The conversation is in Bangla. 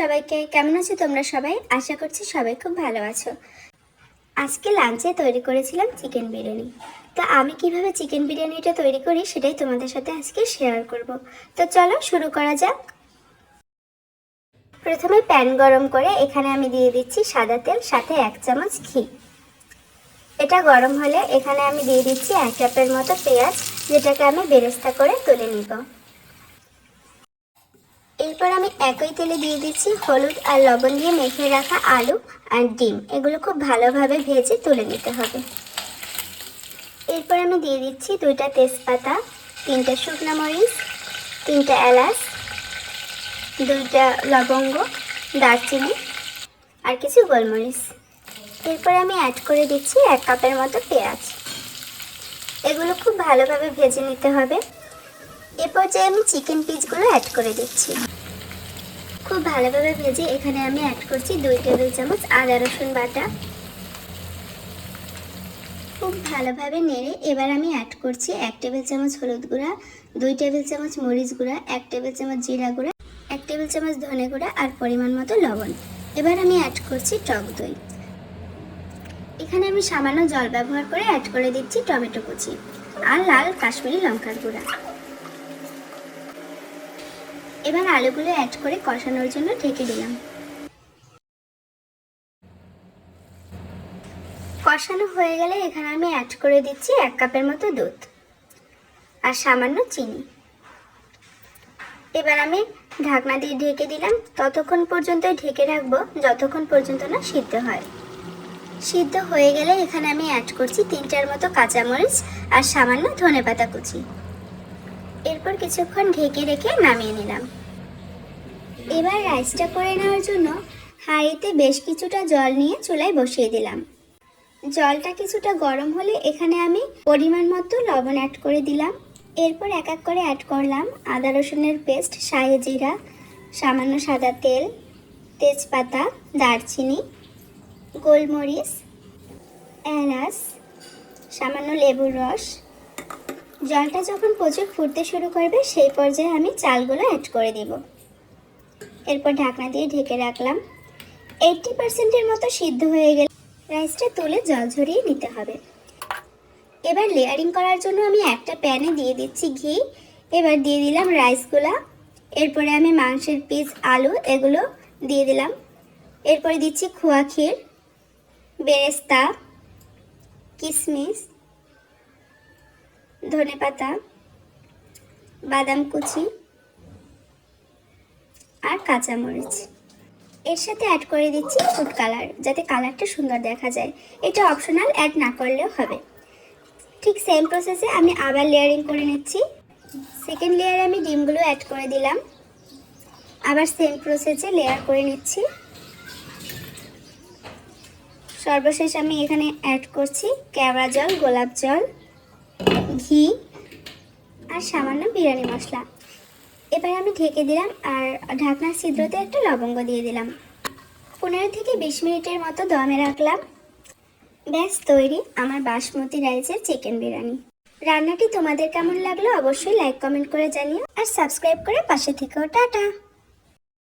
সবাইকে। কেমন আছো তোমরা সবাই? আশা করছি সবাই খুব ভালো আছো। আজকে লাঞ্চে তৈরি করেছিলাম চিকেন বিরিয়ানি। তো আমি কীভাবে চিকেন বিরিয়ানিটা তৈরি করি সেটাই তোমাদের সাথে আজকে শেয়ার করব। তো চলো শুরু করা যাক। প্রথমে প্যান গরম করে এখানে আমি দিয়ে দিচ্ছি সাদা তেল, সাথে এক চামচ ঘি। এটা গরম হলে এখানে আমি দিয়ে দিচ্ছি এক কাপের মতো পেঁয়াজ, যেটাকে আমি বেরেস্তা করে তুলে নিব। এরপর আমি একই তেলে দিয়ে দিচ্ছি হলুদ আর লবণ দিয়ে মেখে রাখা আলু আর ডিম। এগুলো খুব ভালোভাবে ভেজে তুলে নিতে হবে। এরপর আমি দিয়ে দিচ্ছি দুইটা তেজপাতা, তিনটা শুকনা মরিচ, তিনটা এলাচ, দুইটা লবঙ্গ, দারচিনি আর কিছু গোলমরিচ। এরপর আমি অ্যাড করে দিচ্ছি এক কাপের মতো পেঁয়াজ। এগুলো খুব ভালোভাবে ভেজে নিতে হবে। এরপর যে আমি চিকেন পিসগুলো অ্যাড করে দিচ্ছি। খুব ভালোভাবে ভেজে এখানে আমি অ্যাড করছি দুই টেবিল চামচ আদা, রসুন বাটা। খুব ভালোভাবে নেড়ে এবার আমি অ্যাড করছি এক টেবিল চামচ হলুদ গুঁড়া, দুই টেবিল চামচ মরিচ গুঁড়া, এক টেবিল চামচ জিরা গুঁড়া, এক টেবিল চামচ ধনে গুঁড়া আর পরিমাণ মতো লবণ। এবার আমি অ্যাড করছি টক দই। এখানে আমি সামান্য জল ব্যবহার করে অ্যাড করে দিচ্ছি টমেটো কুচি আর লাল কাশ্মীরি লঙ্কার গুঁড়া। এবার আলুগুলো অ্যাড করে কষানোর জন্য ঢেকে দিলাম। কষানো হয়ে গেলে এখানে আমি অ্যাড করে দিচ্ছি এক কাপের মতো দুধ আর সামান্য চিনি। এবার আমি ঢাকনা দিয়ে ঢেকে দিলাম। ততক্ষণ পর্যন্ত ঢেকে রাখব, যতক্ষণ পর্যন্ত না সিদ্ধ হয়। সিদ্ধ হয়ে গেলে এখানে আমি অ্যাড করছি তিনটার মতো কাঁচামরিচ আর সামান্য ধনেপাতা কুচি। এরপর কিছুক্ষণ ঢেকে রেখে নামিয়ে নিলাম। এবার রাইসটা করে নেওয়ার জন্য হাঁড়িতে বেশ কিছুটা জল নিয়ে চুলায় বসিয়ে দিলাম। জলটা কিছুটা গরম হলে এখানে আমি পরিমাণ মতো লবণ অ্যাড করে দিলাম। এরপর এক এক করে অ্যাড করলাম আদা রসুনের পেস্ট শাহি জিরা, সামান্য সাদা তেল, তেজপাতা, দারচিনি, গোলমরিচ, এলাচ, সামান্য লেবুর রস জলটা যখন প্রচুর ফুটতে শুরু করবে, সেই পর্যায়ে আমি চালগুলো অ্যাড করে দিব। এরপর ঢাকনা দিয়ে ঢেকে রাখলাম। এইটটি পার্সেন্টের মতো সিদ্ধ হয়ে গেলে। রাইসটা তুলে জল ঝরিয়ে নিতে হবে। এবার লেয়ারিং করার জন্য আমি একটা প্যানে দিয়ে দিচ্ছি ঘি। এবার দিয়ে দিলাম রাইসগুলা এরপরে আমি মাংসের পিস আলু, এগুলো দিয়ে দিলাম। এরপরে দিচ্ছি খোয়া ক্ষীর, বেরেস্তা কিশমিশ ধনেপাতা বাদাম কুচি আর কাঁচামরিচ। এর সাথে অ্যাড করে দিচ্ছি ফুড কালার যাতে কালারটা সুন্দর দেখা যায়। এটা অপশনাল অ্যাড না করলেও হবে। ঠিক সেম প্রসেসে আমি আবার লেয়ারিং করে নিচ্ছি। সেকেন্ড লেয়ারে আমি ডিমগুলো অ্যাড করে দিলাম। আবার সেম প্রসেসে লেয়ার করে নিচ্ছি। সর্বশেষ আমি এখানে অ্যাড করছি কেওড়া জল, গোলাপ জল। ঘি আর সামান্য বিরিয়ানি মশলা। এবার আমি ঢেকে দিলাম আর ঢাকনার ছিদ্রতে একটা লবঙ্গ দিয়ে দিলাম। পনেরো থেকে বিশ মিনিটের মতো দমে রাখলাম। ব্যাস, তৈরি আমার বাসমতি রাইসের চিকেন বিরিয়ানি। রান্নাটি তোমাদের কেমন লাগল অবশ্যই লাইক কমেন্ট করে জানিও আর সাবস্ক্রাইব করে পাশে থেকেও, টাটা!